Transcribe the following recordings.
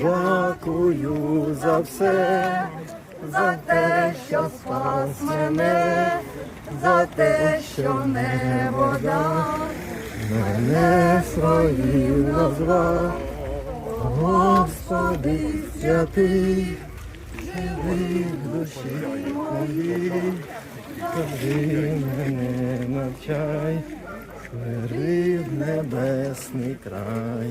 Дякую за все, за те, що спас мене, за те, що небо дав, мене своїм назвав, Господи святий, живи в душі моїй, Ходи мене навчай, вери небесний край.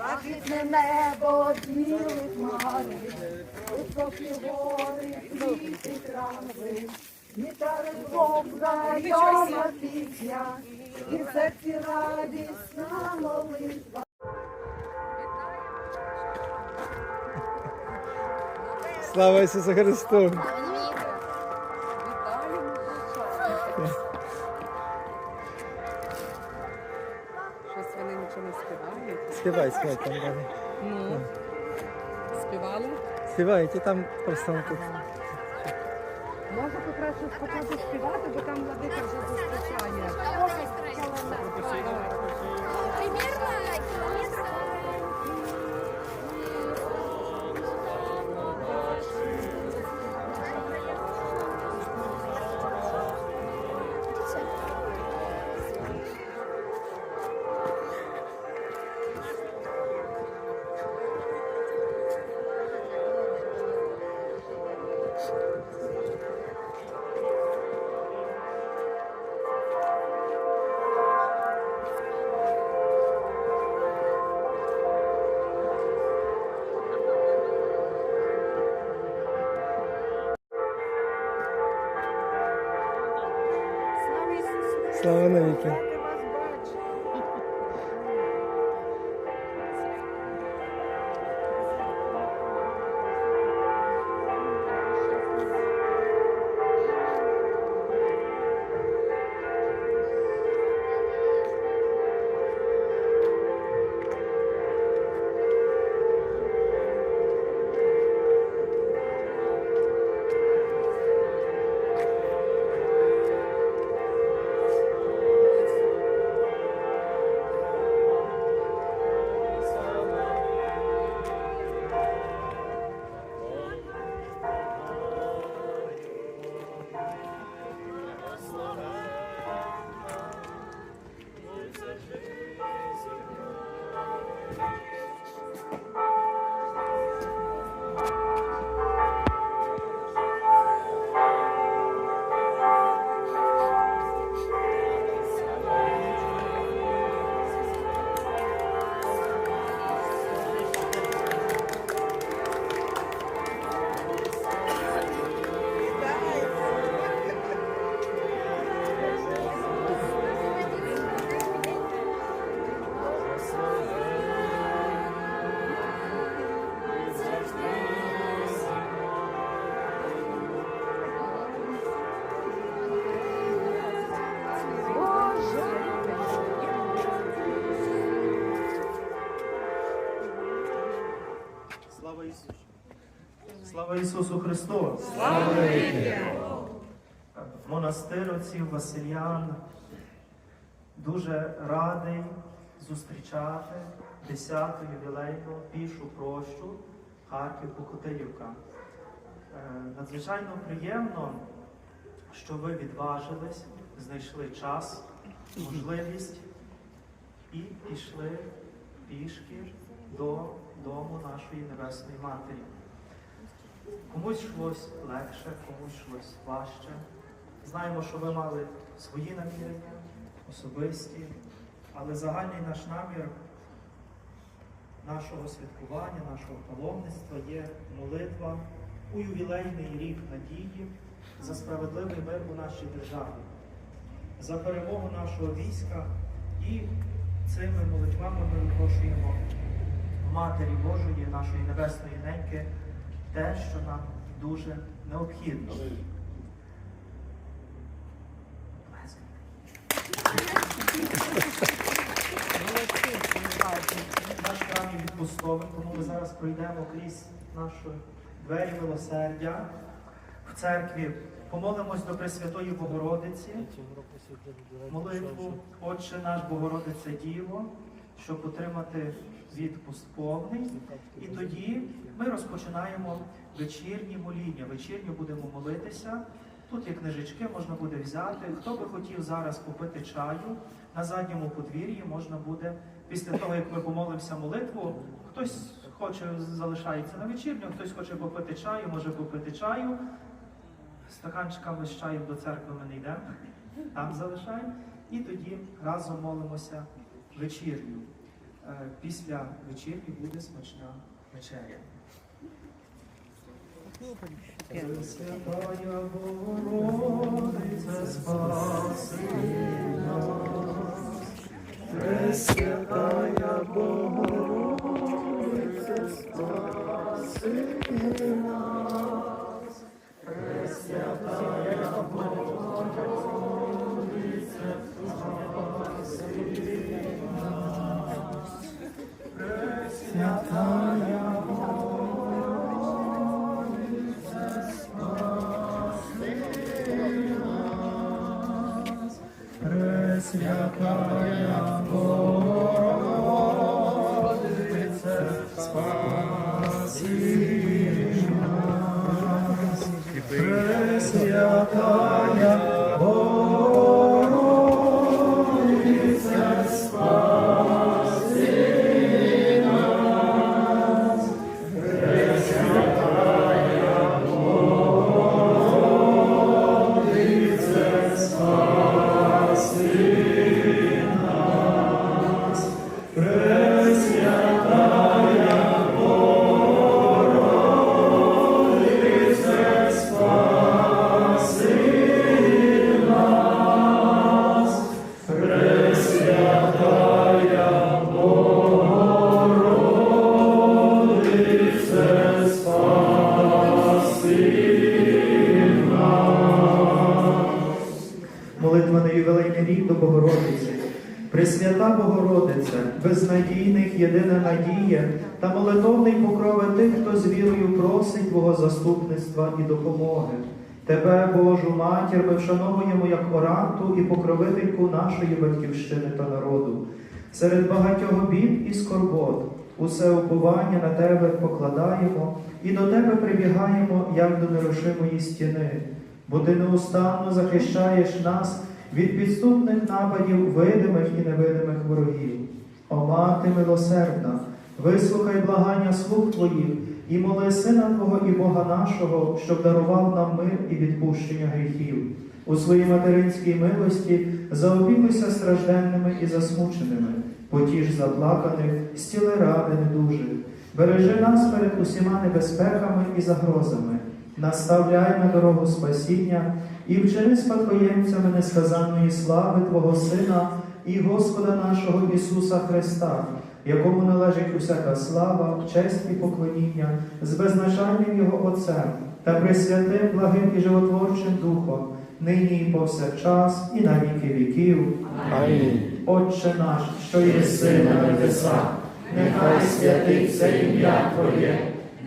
Блакитне небо, білі хмари, високі гори, квіти трави, гітари звук, знайома пісня, і в серці радісна молитва. Слава Ісусу Христу! Співай, співай там далі. Ну, співали? Співай, і там просто тут. Може покраще спочатку співати, бо там владика вже зустрічає. Слава навіки. Слава Ісусу Христу! Слава Монастир отців Васильян дуже радий зустрічати 10-ту ювілейну пішу прощу Харків-Покотилівка. Е, Надзвичайно приємно, що ви відважились, знайшли час, можливість і пішли пішки до дому нашої Небесної Матері. Комусь йшлось легше, комусь йшлось важче. Знаємо, що ви мали свої намірення, особисті, але загальний наш намір нашого святкування, нашого паломництва є молитва у ювілейний рік надії за справедливий мир у нашій державі, за перемогу нашого війська і цими молитвами ми випрошуємо Матері Божої, нашої Небесної Неньки, те, що нам дуже необхідно. Наш храм є відпустовий, тому ми зараз пройдемо крізь наші двері милосердя в церкві. Помолимось до Пресвятої Богородиці, молитву Отче наш Богородице Діво, щоб отримати відпуст повний. І тоді ми розпочинаємо вечірні моління. Вечірню будемо молитися. Тут є книжечки, можна буде взяти. Хто би хотів зараз попити чаю, на задньому подвір'ї можна буде, після того, як ми помолимося молитву, хтось хоче залишається на вечірню, хтось хоче попити чаю, може попити чаю. Стаканчиками з чаєм до церкви ми не йдемо, там залишаємо. І тоді разом молимося вечірню. Е, Після вечірки буде смачна вечеря. Пресвятая Богородице, спаси нас. Пресвятая Богородице, спаси нас. Пресвятая Богородице, спаси нас. Пресвятая Богородице, безнадійних єдина надія та молитовний покрови тих, хто з вірою просить Твого заступництва і допомоги. Тебе, Божу матір, ми вшановуємо як оранту і покровительку нашої батьківщини та народу. Серед багатьох бід і скорбот усе уповання на тебе покладаємо і до тебе прибігаємо, як до нерушимої стіни, бо ти неустанно захищаєш нас від підступних нападів видимих і невидимих ворогів. О мати милосердна, вислухай благання слуг твоїх і моли Сина Твого і Бога нашого, щоб дарував нам мир і відпущення гріхів. У своїй материнській милості заопікуйся стражденними і засмученими, потіж заплаканих, стіли ради недужих. Бережи нас перед усіма небезпеками і загрозами, наставляй на дорогу спасіння і вчини спадкоємцями несказанної слави Твого Сина і Господа нашого Ісуса Христа, якому належить усяка слава, честь і поклоніння з безначальним Його Отцем та присвятим благим і животворчим Духом, нині і повсякчас, і на віки віків. Амінь. Отче наш, що єси на небесах, нехай святиться ім'я Твоє,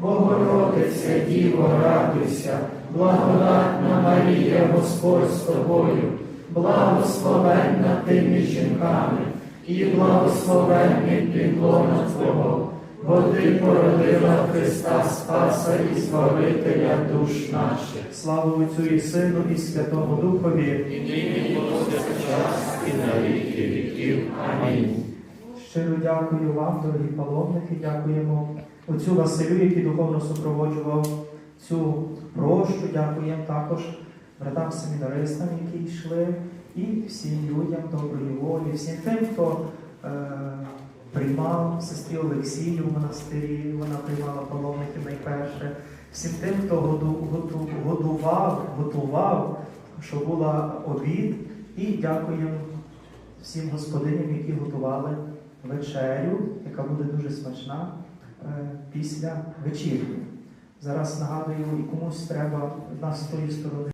Богородиця, Діво, радуйся, благодатна Марія, Господь з тобою, благословенна ти між жінками, і благословенний підлона Твого, бо ти породила Христа Спаса і Збавителя душ наших. Слава Отцю і Сину, і Святому Духові. і нині, і повсякчас, і на віки віків. Амінь. Щиро дякую вам, дорогі паломники, дякуємо отцю Василю, який духовно супроводжував цю прощу. Дякуємо також братам семінаристам, які йшли, і всім людям доброї волі, всім тим, хто е, приймав сестрі Олексію в монастирі, вона приймала паломників найперше, всім тим, хто годував, готував, щоб була обід, і дякуємо всім господиням, які готували вечерю, яка буде дуже смачна е, після вечірки. Зараз нагадую, і комусь треба на з тої сторони.